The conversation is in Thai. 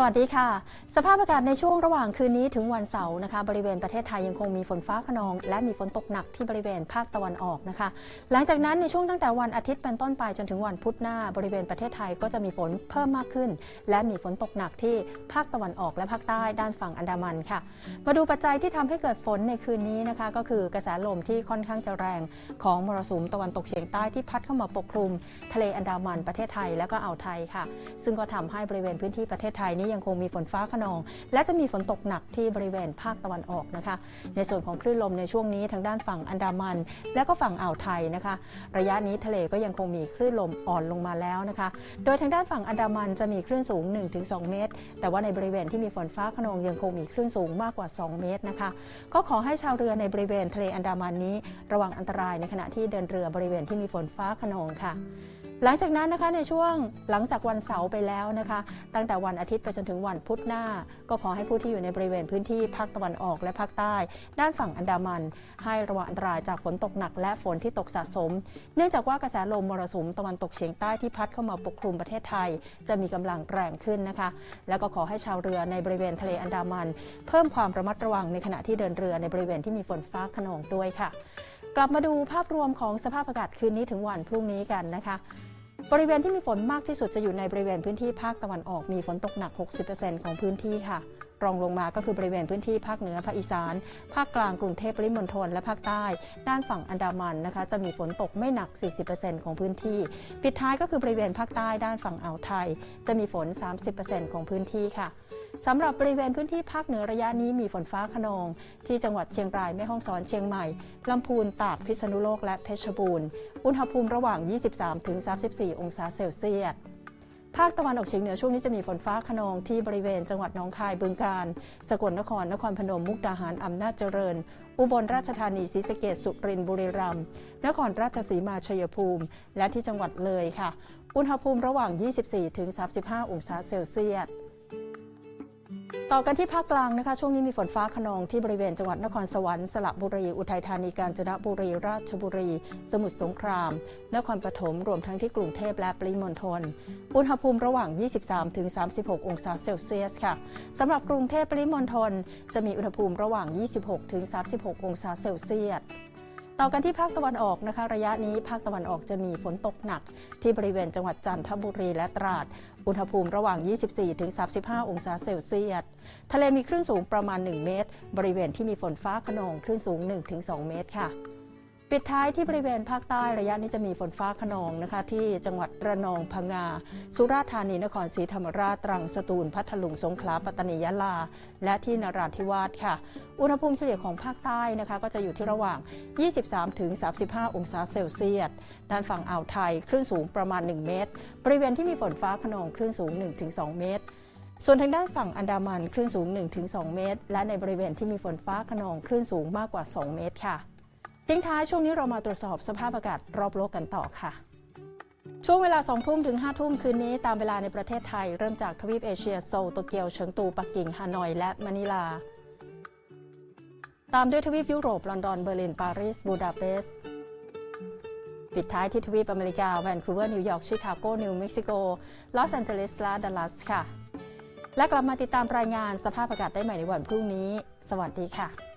สวัสดีค่ะ สภาพอากาศในช่วงระหว่างคืนนี้ถึงวันเสาร์นะคะ บริเวณประเทศไทยยังคงมีฝนฟ้าขนอง และมีฝนตกหนักที่บริเวณภาคตะวันออกนะคะ หลังจากนั้นในช่วงตั้งแต่วันอาทิตย์เป็นต้นไปจนถึงวันพุธหน้า บริเวณประเทศไทยก็จะมีฝนเพิ่มมากขึ้น และมีฝนตกหนักที่ภาคตะวันออกและภาคใต้ด้านฝั่งอันดามันค่ะ มาดูปัจจัยที่ทำให้เกิดฝนในคืนนี้นะคะ ก็คือกระแสลมที่ค่อนข้างจะแรงของมรสุมตะวันตกเฉียงใต้ที่พัดเข้ามาปกคลุม ทะเลอันดามันประเทศไทยและก็อ่าวไทยค่ะ ซึ่งก็ทำให้บริเวณพื้นที่ประเทศไทยนี้ยังคงมีฝนฟ้าขนองและจะมีฝนตกหนักที่บริเวณภาคตะวันออกนะคะ ในส่วนของคลื่นลมในช่วงนี้ทางด้านฝั่งอันดามัน และก็ฝั่งอ่าวไทยนะคะ ระยะนี้ทะเลก็ยังคงมีคลื่นลมอ่อนลงมาแล้วนะคะ โดยทางด้านฝั่งอันดามันจะมีคลื่นสูง 1-2 เมตร แต่ว่าในบริเวณที่มีฝนฟ้าขนองยังคงมีคลื่นสูงมากกว่า 2 เมตรนะคะ ก็ขอให้ชาวเรือในบริเวณทะเลอันดามันนี้ ระวังอันตรายในขณะที่เดินเรือบริเวณที่มีฝนฟ้าขนองค่ะ หลังจากนั้นนะคะในช่วงหลังจากวันเสาร์ไปแล้วนะคะ ตั้งแต่วันอาทิตย์ไปจนถึงวันพุธหน้า ก็ขอให้ผู้ที่อยู่ในบริเวณพื้นที่ภาคตะวันออกและภาคใต้ ด้านฝั่งอันดามัน ให้ระวังอันตรายจากฝนตกหนักและฝนที่ตกสะสม เนื่องจากว่ากระแสลมมรสุมตะวันตกเฉียงใต้ที่พัดเข้ามาปกคลุมประเทศไทย จะมีกำลังแรงขึ้นนะคะ แล้วก็ขอให้ชาวเรือในบริเวณทะเลอันดามัน เพิ่มความระมัดระวังในขณะที่เดินเรือในบริเวณที่มีฝนฟ้าขนองด้วยค่ะ กลับมาดูภาพรวมของสภาพอากาศคืนนี้ถึงวันพรุ่งนี้กันนะคะ บริเวณที่มีฝนมากที่สุดจะอยู่ในบริเวณพื้นที่ภาคตะวันออกมีฝนตกหนัก 60%ของพื้นที่ค่ะ รองลงมาก็คือบริเวณพื้นที่ภาคเหนือภาคอีสาน ภาคกลางกรุงเทพปริมณฑลและภาคใต้ ด้านฝั่งอันดามันนะคะ จะมีฝนตกไม่หนัก 40%ของพื้นที่ ปิดท้ายก็คือบริเวณภาคใต้ด้านฝั่งอ่าวไทย จะมีฝน 30%ของพื้นที่ค่ะ สำหรับบริเวณพื้นที่ภาคเหนือระยะนี้มีฝนฟ้าขนอง ที่จังหวัดเชียงรายแม่ฮ่องสอนเชียงใหม่ลำพูนตากพิษณุโลกและเพชรบูรณ์ อุณหภูมิระหว่าง 23-34 องศาเซลเซียสภาคตะวันออกเฉียงเหนือช่วงนี้จะมีฝนฟ้าขนองที่บริเวณจังหวัดหนองคายบึงกาฬสกลนครนครพนมมุกดาหารอำนาจเจริญ อุบลราชธานีศรีสะเกษสุรินทร์บุรีรัมย์นครราชสีมาชัยภูมิ และที่จังหวัดเลยค่ะ อุณหภูมิระหว่าง 24-35 องศาเซลเซียส ต่อกันที่ภาคกลางนะคะ ช่วงนี้มีฝนฟ้าขนองที่บริเวณจังหวัดนครสวรรค์สระบุรีอุทัยธานีกาญจนบุรี ราชบุรี สมุทรสงคราม นครปฐมรวมทั้งที่กรุงเทพและปริมณฑลอุณหภูมิระหว่าง 23-36 องศาเซลเซียสค่ะสำหรับกรุงเทพปริมณฑลจะมีอุณหภูมิระหว่าง 26-36 องศาเซลเซียส ต่อกันที่ภาคตะวันออกนะคะ ระยะนี้ภาคตะวันออกจะมีฝนตกหนัก ที่บริเวณจังหวัดจันทบุรีและตราด อุณหภูมิระหว่าง 24-35 องศาเซลเซียส ทะเลมีคลื่นสูงประมาณ 1 เมตร บริเวณที่มีฝนฟ้าขนองคลื่นสูง 1-2 เมตรค่ะ ปิดท้ายที่บริเวณภาคใต้ระยะนี้จะมีฝนฟ้าขนองนะคะ ที่จังหวัดระนองพังงา สุราษฎร์ธานีนครศรีธรรมราชตรังสตูลพัทลุงสงขลาปัตตานียะลา และที่นราธิวาสค่ะ อุณหภูมิเฉลี่ยของภาคใต้นะคะ ก็จะอยู่ที่ระหว่าง 23-35 องศาเซลเซียสด้านฝั่งอ่าวไทยคลื่นสูงประมาณ 1 เมตร บริเวณที่มีฝนฟ้าขนองคลื่นสูง 1-2 เมตรส่วนทางด้านฝั่งอันดามันคลื่นสูง 1-2 เมตร และในบริเวณที่มีฝนฟ้าขนองคลื่นสูงมากกว่า 2 เมตรค่ะ ทิ้งท้ายช่วงนี้เรามาตรวจสอบสภาพอากาศรอบโลกกันต่อค่ะ ช่วงเวลา 2 ทุ่มถึง 5 ทุ่มคืนนี้ตามเวลาในประเทศไทย เริ่มจากทวีปเอเชียโซลโตเกียวเฉิงตูปักกิ่งฮานอย และมะนิลา ตามด้วยทวีปยุโรป ลอนดอนเบอร์ลินปารีสบูดาเปสต์ปิดท้ายที่ทวีปอเมริกาแวนคูเวอร์นิวยอร์กชิคาโกนิวเม็กซิโกลอสแอนเจลิสและดัลลัสค่ะและกลับมาติดตามรายงานสภาพอากาศได้ใหม่ในวันพรุ่งนี้ สวัสดีค่ะ